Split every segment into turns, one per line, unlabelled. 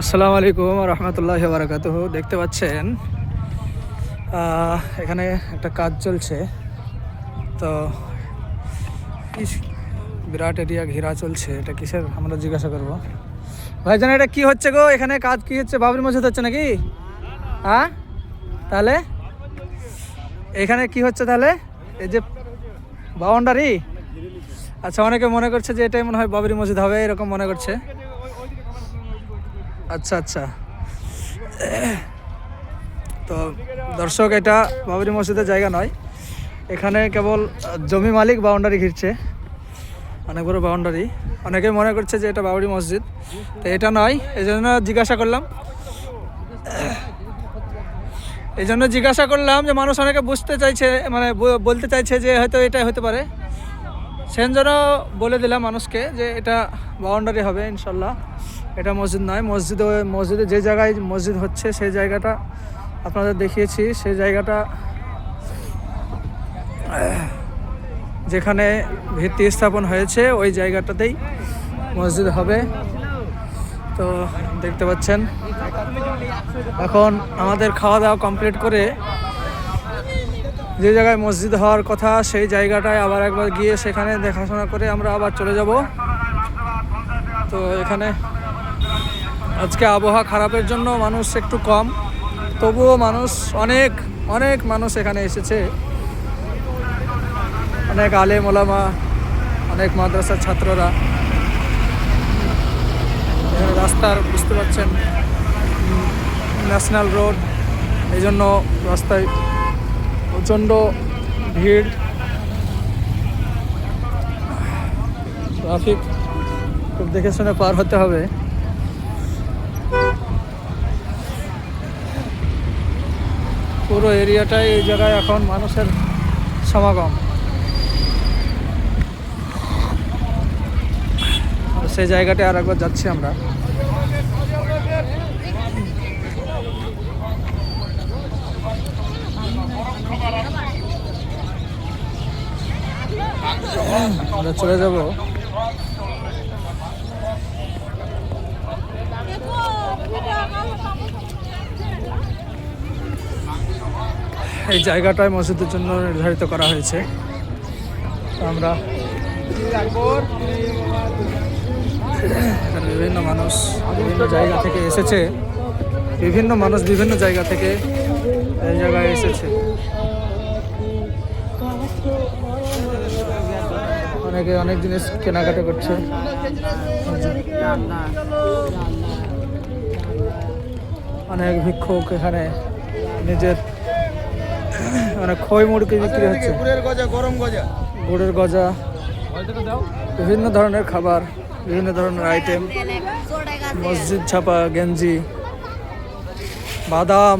আসসালামু আলাইকুম রহমতুল্লাহ বারাকাত দেখতে পাচ্ছেন এখানে একটা কাজ চলছে। তো বিরাট এরিয়া ঘেরা চলছে, এটা কিসের? আমরা জিজ্ঞাসা করব। ভাই ভাইজান, এটা কি হচ্ছে গো? এখানে কাজ কি হচ্ছে? বাবরি মসজিদ হচ্ছে নাকি? হ্যাঁ? তাহলে? এখানে কি হচ্ছে তাহলে? এই যে বাউন্ডারি আচ্ছা অনেকে মনে করছে যে এটাই মনে হয় বাবরি মসজিদ হবে, এরকম মনে করছে। আচ্ছা আচ্ছা। তো দর্শক, এটা বাবরি মসজিদের জায়গা নয়। এখানে কেবল জমি মালিক বাউন্ডারি ঘিরছে। অনেক বড় বাউন্ডারি অনেকে মনে করছে যে এটা বাবরি মসজিদ। তো এটা নয় এই জন্য জিজ্ঞাসা করলাম। এই জন্য জিজ্ঞাসা করলাম যে মানুষ অনেকে বুঝতে চাইছে মানে বলতে চাইছে যে হয়তো এটাই হতে পারে। সেই জন্য বলে দিলাম মানুষকে যে এটা বাউন্ডারি হবে, ইনশাল্লাহ। এটা মসজিদ নয়, মসজিদে মসজিদে যে জায়গায় মসজিদ হচ্ছে সেই জায়গাটা আপনাদের দেখিয়েছি। সেই জায়গাটা যেখানে ভিত্তি স্থাপন হয়েছে, ওই জায়গাটাতেই মসজিদ হবে। তো দেখতে পাচ্ছেন, এখন আমাদের খাওয়া দাওয়া কমপ্লিট করে যে জায়গায় মসজিদ হওয়ার কথা, সেই জায়গাটায় আবার একবার গিয়ে সেখানে দেখাশোনা করে আমরা আবার চলে যাব। তো এখানে আজকে আবহাওয়া খারাপের জন্য মানুষ একটু কম। তবুও মানুষ অনেক অনেক মানুষ এখানে এসেছে। অনেক আলে ওলামা, অনেক মাদ্রাসার ছাত্ররা। রাস্তার বুঝতে পারছেন, ন্যাশনাল রোড এই জন্য রাস্তায় প্রচণ্ড ভিড়। ট্রাফিক খুব দেখে শুনে পার হতে হবে। পুরো এরিয়াটাই এই জায়গায় এখন মানুষের সমাগম। সেই জায়গাটায় আর একবার যাচ্ছি আমরা। আমরা চলে যাব। এই জায়গাটায় মসজিদের জন্য নির্ধারিত করা হয়েছে। আমরা বিভিন্ন মানুষ বিভিন্ন জায়গা থেকে এসেছে। বিভিন্ন মানুষ বিভিন্ন জায়গা থেকে এই জায়গায় এসেছে। অনেকে অনেক জিনিস কেনাকাটা করছে। অনেক ভিক্ষুক এখানে নিজের মানে খই মুড়কি বিক্রি হচ্ছে।
গুড়ের গজা গরম গজা।
গুড়ের গজা বিভিন্ন ধরনের খাবার বিভিন্ন ধরনের আইটেম মসজিদ ছাপা গেঞ্জি বাদাম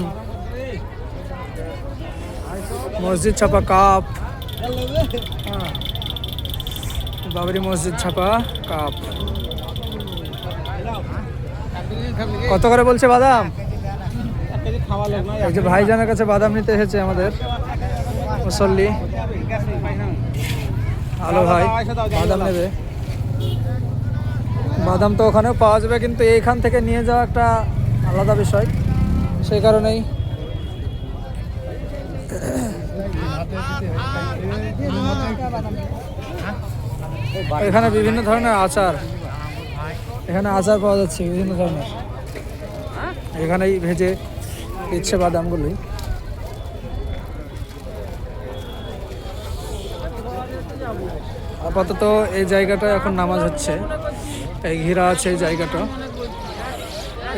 মসজিদ ছাপা কাপ। হ্যাঁ। বাবরি মসজিদ ছাপা কাপ। কত করে বলছে বাদাম? এই যে ভাইজানের কাছে বাদাম নিতে এসেছে আমাদের। মুসল্লি। হ্যালো ভাই বাদাম নেবে। বাদাম তো ওখানেও পাওয়া যাবে কিন্তু এইখান থেকে নিয়ে যাওয়া একটা আলাদা বিষয়। সেই কারণেই এখানে বিভিন্ন ধরনের আচার। এখানে আচার পাওয়া যাচ্ছে বিভিন্ন ধরনের। এখানেই ভেজে দিচ্ছে বাদামগুলি আপাতত এই জায়গাটা এখন নামাজ হচ্ছে। এই ঘিরা আছে এই জায়গাটা।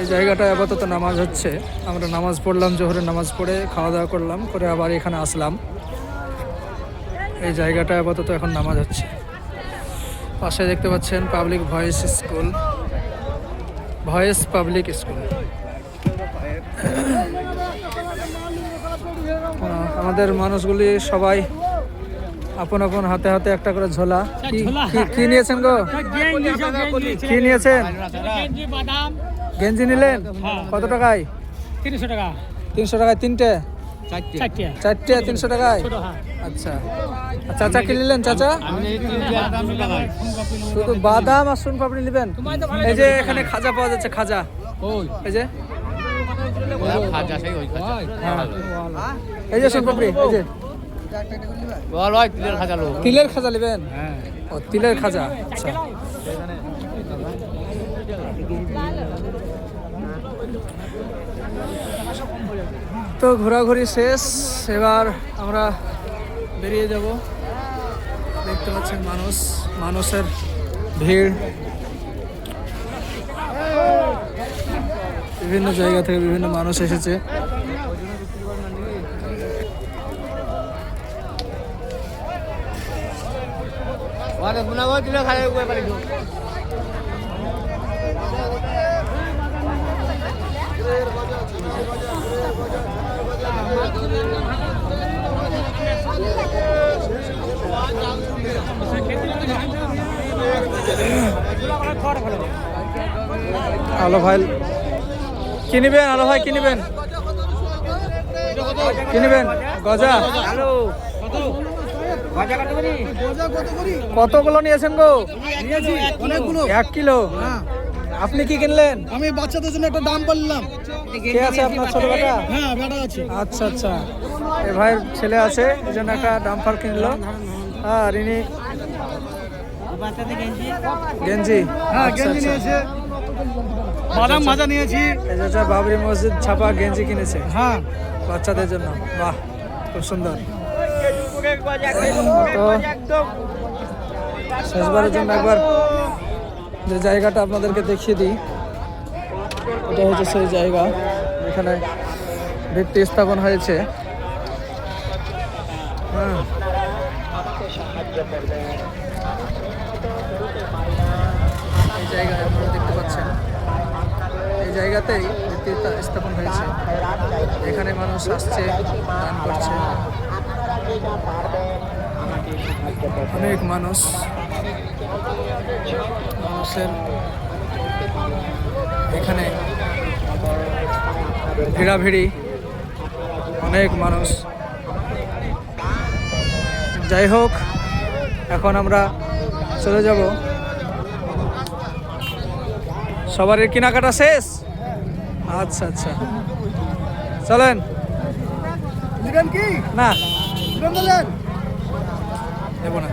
এই জায়গাটায় আপাতত নামাজ হচ্ছে। আমরা নামাজ পড়লাম, জোহরের নামাজ পড়ে খাওয়া দাওয়া করলাম, করে আবার এখানে আসলাম। এই জায়গাটায় আপাতত এখন নামাজ হচ্ছে। পাশে দেখতে পাচ্ছেন public voice school. Voice public school. আমাদের মানুষগুলি সবাই আপন আপন হাতে হাতে একটা করে ঝোলা। কি- কি- নিয়েছেন গো? কি নিয়েছেন? গেঞ্জি নিলেন? কত টাকায়?
তিনশো টাকা।
তিনশো টাকায় তিনটে?
চারটে।
তিনশো টাকায়? আচ্ছা। আর চাচা কি নিলেন চাচা? শুধু বাদাম আর সোন পাপড়ি নেবেন এই যে এখানে খাজা পাওয়া যাচ্ছে খাজা।
ওই
এই যে
খাজা সেই ওই খাজা
হ্যাঁ এই যে সোনপাপড়ি এই যে।
তিলের খাজা লো
তিলের খাজা নেবেন?
হ্যাঁ।
ও তিলের খাজা আচ্ছা। তো ঘোরাঘুরি শেষ এবার আমরা বেরিয়ে যাব। দেখতে পাচ্ছেন মানুষ মানুষের ভিড়। বিভিন্ন জায়গা থেকে বিভিন্ন মানুষ এসেছে। আলো ভাই কি নিবেন? আলো ভাই কি নিবেন? কি নিবেন? গজা? কতগুলো নিয়েছেন গো?
নিয়েছি অনেকগুলো।
এক কিলো। আপনি কি কিনলেন?
আমি বাচ্চাদের জন্য একটা দাম বললাম।
কে আছে আপনার ছোট বেটা?
হ্যাঁ বেটা আছে।
আচ্ছা আচ্ছা। এ ভাইয়ের ছেলে আছে এই জন্য একটা ডাম্পার কিনলো। আর ইনি গেঞ্জি।
হ্যাঁ
আচ্ছা,
গেঞ্জি
আচ্ছা।
নিয়েছে। বাদাম ভাজা নিয়েছি।
একটা বাবরি মসজিদ ছাপা গেঞ্জি কিনেছে।
হ্যাঁ।
বাচ্চাদের জন্য। বাহ খুব সুন্দর। তো শেষবারের জন্য একবার যে জায়গাটা আপনাদেরকে দেখিয়ে দিই এটা হচ্ছে সেই জায়গা। এখানে ভিত্তি স্থাপন হয়েছে। হ্যাঁ। এই জায়গায় আপনারা দেখতে পাচ্ছেন এই জায়গাতেই ভিত্তি তা- স্থাপন হয়েছে। এখানে মানুষ আসছে, দান করছে। অনেক মানুষ, মানুষের এখানে ভিড়াভিড়ি, অনেক মানুষ। যাই হোক, এখন আমরা চলে যাব। সবারই কেনাকাটা শেষ? আচ্ছা আচ্ছা। চলেন।
নেবেন কি?
না। নেব না।